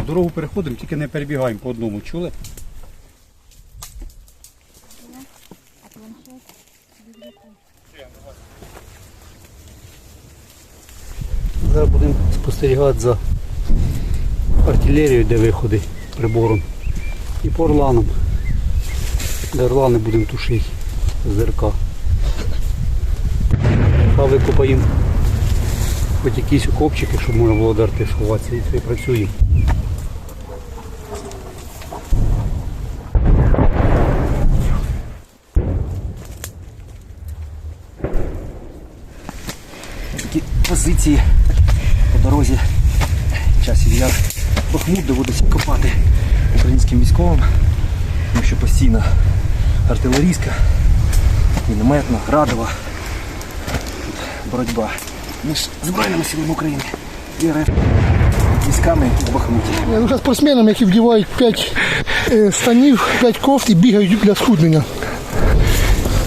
дорогу переходимо, тільки не перебігаємо по одному. Чули? Зараз будемо спостерігати за артилерією, де виходи прибором. І по орланам. Де орлани будемо тушити з ЗРК. А викопаємо хоч якісь окопчики, щоб можна було дарти сховатися і працюємо. Позиції по дорозі часів яр Бахмут доводиться копати українським військовим, тому що постійно артилерійська, мінометна, градова боротьба між Збройними силами України і РФ військами в Бахмуті. Я ну, спортсменам, які вдівають 5 е, станів, 5 кофт і бігають для схуднення.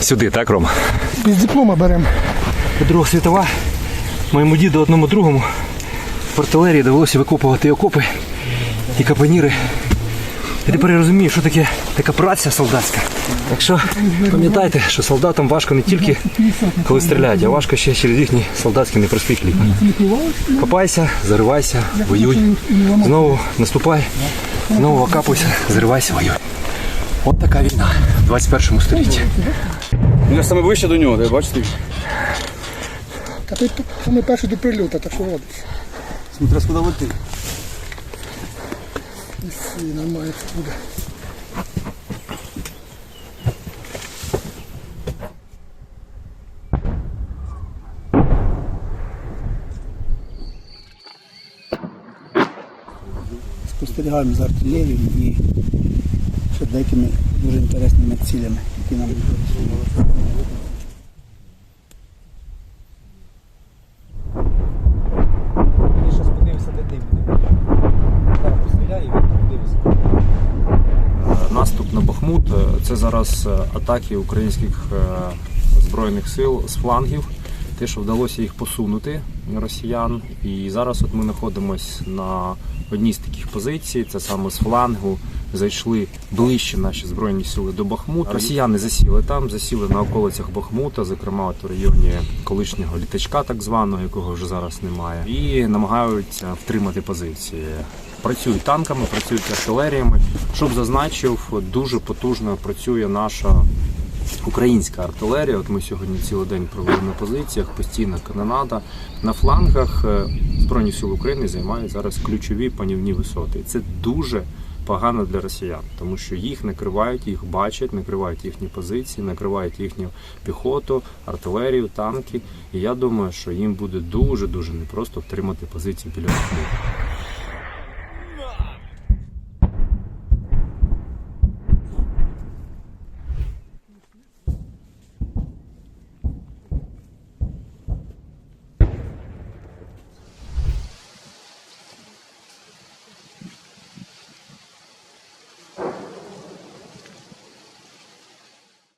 Сюди, так, Ром? Без диплома беремо. Друга світова, моєму діду одному другому в артилерії довелося викопувати окопи і капоніри. І тепер я розумію, що таке така праця солдатська. Так що пам'ятайте, що солдатам важко не тільки коли стріляють, а важко ще через їхній солдатський непростий хліб. Копайся, заривайся, воюй. Знову наступай, знову окапуйся, заривайся, воюй. От така війна в 21 столітті. Я саме вище до нього, де бачите? Та тут саме перше до прильоту, так що робить. Смотря куди летить. І нормально буде. спостерігаємо за артилерією і ще деякими дуже інтересними цілями, які нам Я де дим. Так, постріляю і. Наступ на Бахмут це зараз е, атаки українських е, збройних сил з флангів. Те, що вдалося їх посунути росіян. І зараз от ми знаходимося на одній з таких позицій. Це саме з флангу. Зайшли ближче наші збройні сили до Бахмута. Росіяни засіли там, засіли на околицях Бахмута, зокрема от у районі колишнього літачка, так званого, якого вже зараз немає, і намагаються втримати позиції. Працюють танками, працюють артилеріями. Щоб зазначив, дуже потужно працює наша українська артилерія. От ми сьогодні цілий день провели на позиціях, постійна канонада. На флангах е, Збройні сили України займають зараз ключові панівні висоти. І це дуже погано для росіян, тому що їх накривають, їх бачать, накривають їхні позиції, накривають їхню піхоту, артилерію, танки. І я думаю, що їм буде дуже дуже непросто втримати позиції біля Бахмута.